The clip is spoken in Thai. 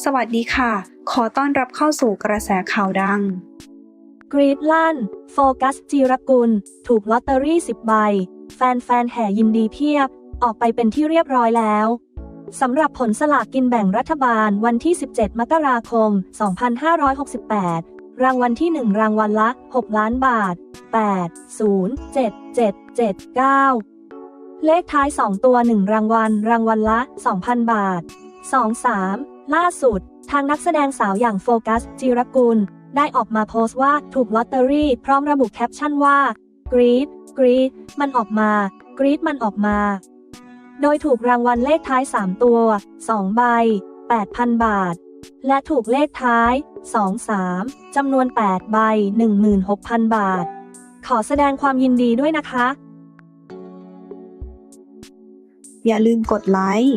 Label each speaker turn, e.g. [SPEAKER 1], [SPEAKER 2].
[SPEAKER 1] สวัสดีค่ะ ขอต้อนรับเข้าสู่กระแสข่าวดัง
[SPEAKER 2] กรีดลั่น โฟกัสจีรกุล ถูกลอตเตอรี่ 10 ใบ แฟนๆแห่ยินดีเพียบ ออกไปเป็นที่เรียบร้อยแล้วสำหรับผลสลากกินแบ่งรัฐบาลวันที่ 17 มกราคม 2568 รางวัลที่ 1 รางวัลละ 6 ล้านบาท 8 0 7 7 7 9 เลขท้าย 2 ตัว 1 รางวัล รางวัลละ 2,000 บาท 2 3 ล่าสุด ทางนักแสดงสาวอย่างโฟกัส จิรกุล ได้ออกมาโพสต์ว่าถูกลอตเตอรี่พร้อมระบุแคปชั่นว่ากรีดกรีดมันออกมากรีดมันออกมา โดยถูกรางวัลเลขท้าย 3 ตัว 2 ใบ 8,000 บาท และถูกเลขท้าย 2 3จำนวน 8 ใบ 16,000 บาท ขอแสดงความยินดีด้วยนะคะ
[SPEAKER 1] อย่าลืมกดไลค์